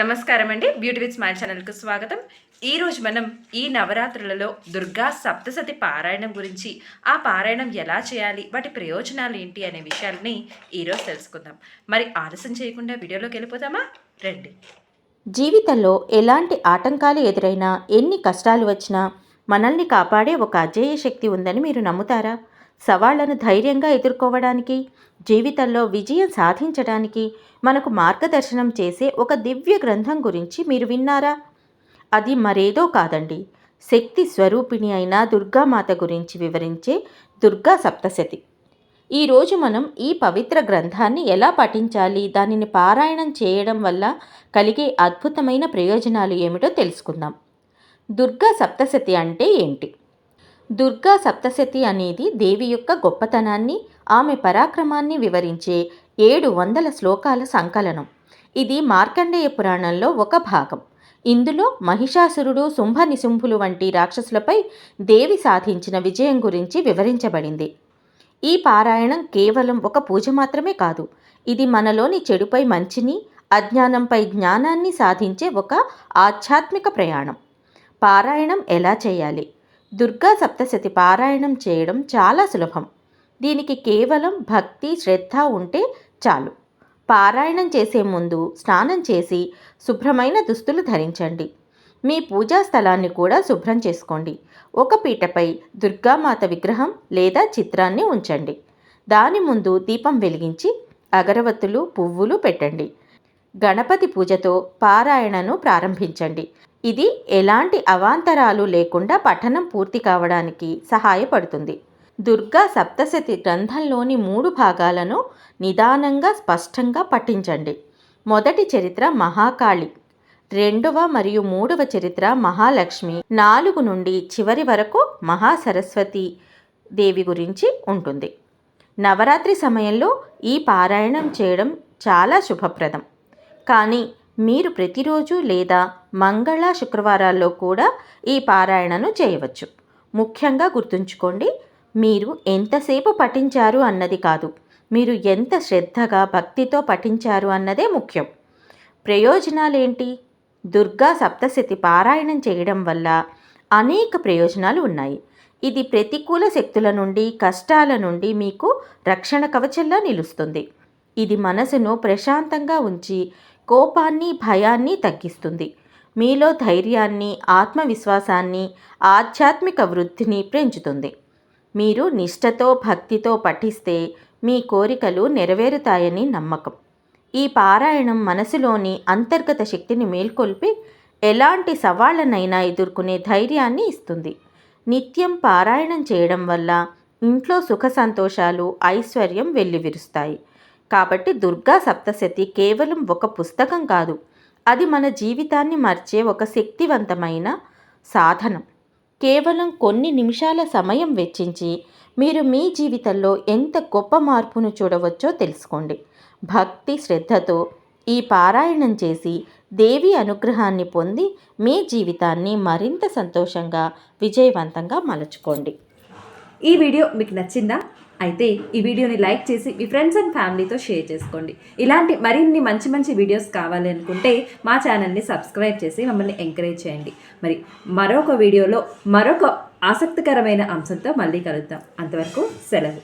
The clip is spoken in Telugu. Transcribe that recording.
నమస్కారం అండి బ్యూటీ విత్ స్మైల్ ఛానల్కు స్వాగతం. ఈరోజు మనం ఈ నవరాత్రులలో దుర్గా సప్తసతి పారాయణం గురించి ఆ పారాయణం ఎలా చేయాలి వాటి ప్రయోజనాలు ఏంటి అనే విషయాల్ని ఈరోజు తెలుసుకుందాం. మరి ఆలస్యం చేయకుండా వీడియోలోకి వెళ్ళిపోతామా రండి. జీవితంలో ఎలాంటి ఆటంకాలు ఎదురైనా ఎన్ని కష్టాలు వచ్చినా మనల్ని కాపాడే ఒక అజేయ శక్తి ఉందని మీరు నమ్ముతారా? సవాళ్ళను ధైర్యంగా ఎదుర్కోవడానికి జీవితంలో విజయం సాధించడానికి మనకు మార్గదర్శనం చేసే ఒక దివ్య గ్రంథం గురించి మీరు విన్నారా? అది మరేదో కాదండి. శక్తి స్వరూపిణి అయిన దుర్గామాత గురించి వివరించే దుర్గా సప్తశతి. ఈరోజు మనం ఈ పవిత్ర గ్రంథాన్ని ఎలా పఠించాలి దానిని పారాయణం చేయడం వల్ల కలిగే అద్భుతమైన ప్రయోజనాలు ఏమిటో తెలుసుకుందాం. దుర్గా సప్తశతి అంటే ఏంటి? దుర్గా సప్తశతి అనేది దేవి యొక్క గొప్పతనాన్ని ఆమె పరాక్రమాన్ని వివరించే ఏడు వందల శ్లోకాల సంకలనం. ఇది మార్కండేయ పురాణంలో ఒక భాగం. ఇందులో మహిషాసురుడు శుంభ నిశుంభులు వంటి రాక్షసులపై దేవి సాధించిన విజయం గురించి వివరించబడింది. ఈ పారాయణం కేవలం ఒక పూజ మాత్రమే కాదు ఇది మనలోని చెడుపై మంచిని అజ్ఞానంపై జ్ఞానాన్ని సాధించే ఒక ఆధ్యాత్మిక ప్రయాణం. పారాయణం ఎలా చేయాలి? దుర్గా సప్తశతి పారాయణం చేయడం చాలా సులభం. దీనికి కేవలం భక్తి శ్రద్ధ ఉంటే చాలు. పారాయణం చేసే ముందు స్నానం చేసి శుభ్రమైన దుస్తులు ధరించండి. మీ పూజా స్థలాన్ని కూడా శుభ్రం చేసుకోండి. ఒక పీటపై దుర్గామాత విగ్రహం లేదా చిత్రాన్ని ఉంచండి. దాని ముందు దీపం వెలిగించి అగరవత్తులు పువ్వులు పెట్టండి. గణపతి పూజతో పారాయణను ప్రారంభించండి. ఇది ఎలాంటి అవాంతరాలు లేకుండా పఠనం పూర్తి కావడానికి సహాయపడుతుంది. దుర్గా సప్తశతి గ్రంథంలోని మూడు భాగాలను నిదానంగా స్పష్టంగా పఠించండి. మొదటి చరిత్ర మహాకాళి రెండవ మరియు మూడవ చరిత్ర మహాలక్ష్మి నాలుగు నుండి చివరి వరకు మహాసరస్వతి దేవి గురించి ఉంటుంది. నవరాత్రి సమయంలో ఈ పారాయణం చేయడం చాలా శుభప్రదం. కానీ మీరు ప్రతిరోజు లేదా మంగళ శుక్రవారాల్లో కూడా ఈ పారాయణను చేయవచ్చు. ముఖ్యంగా గుర్తుంచుకోండి మీరు ఎంతసేపు పఠించారు అన్నది కాదు మీరు ఎంత శ్రద్ధగా భక్తితో పఠించారు అన్నదే ముఖ్యం. ప్రయోజనాలేంటి? దుర్గా సప్తశతి పారాయణం చేయడం వల్ల అనేక ప్రయోజనాలు ఉన్నాయి. ఇది ప్రతికూల శక్తుల నుండి కష్టాల నుండి మీకు రక్షణ కవచంలా నిలుస్తుంది. ఇది మనసును ప్రశాంతంగా ఉంచి కోపాన్ని భయాన్ని తగ్గిస్తుంది. మీలో ధైర్యాన్ని ఆత్మవిశ్వాసాన్ని ఆధ్యాత్మిక వృద్ధిని పెంచుతుంది. మీరు నిష్టతో భక్తితో పఠిస్తే మీ కోరికలు నెరవేరుతాయని నమ్మకం. ఈ పారాయణం మనసులోని అంతర్గత శక్తిని మేల్కొల్పి ఎలాంటి సవాళ్ళనైనా ఎదుర్కొనే ధైర్యాన్ని ఇస్తుంది. నిత్యం పారాయణం చేయడం వల్ల ఇంట్లో సుఖ సంతోషాలు ఐశ్వర్యం వెల్లివిరుస్తాయి. కాబట్టి దుర్గా సప్తశతి కేవలం ఒక పుస్తకం కాదు. అది మన జీవితాన్ని మార్చే ఒక శక్తివంతమైన సాధనం. కేవలం కొన్ని నిమిషాల సమయం వెచ్చించి మీరు మీ జీవితంలో ఎంత గొప్ప మార్పును చూడవచ్చో తెలుసుకోండి. భక్తి శ్రద్ధతో ఈ పారాయణం చేసి దేవి అనుగ్రహాన్ని పొంది మీ జీవితాన్ని మరింత సంతోషంగా విజయవంతంగా మలుచుకోండి. ఈ వీడియో మీకు నచ్చిందా? అయితే ఈ వీడియోని లైక్ చేసి మీ ఫ్రెండ్స్ అండ్ ఫ్యామిలీతో షేర్ చేసుకోండి. ఇలాంటి మరిన్ని మంచి మంచి వీడియోస్ కావాలి అనుకుంటే మా ఛానల్ని సబ్స్క్రైబ్ చేసి మమ్మల్ని ఎంకరేజ్ చేయండి. మరి మరొక వీడియోలో మరొక ఆసక్తికరమైన అంశంతో మళ్ళీ కలుద్దాం. అంతవరకు సెలవు.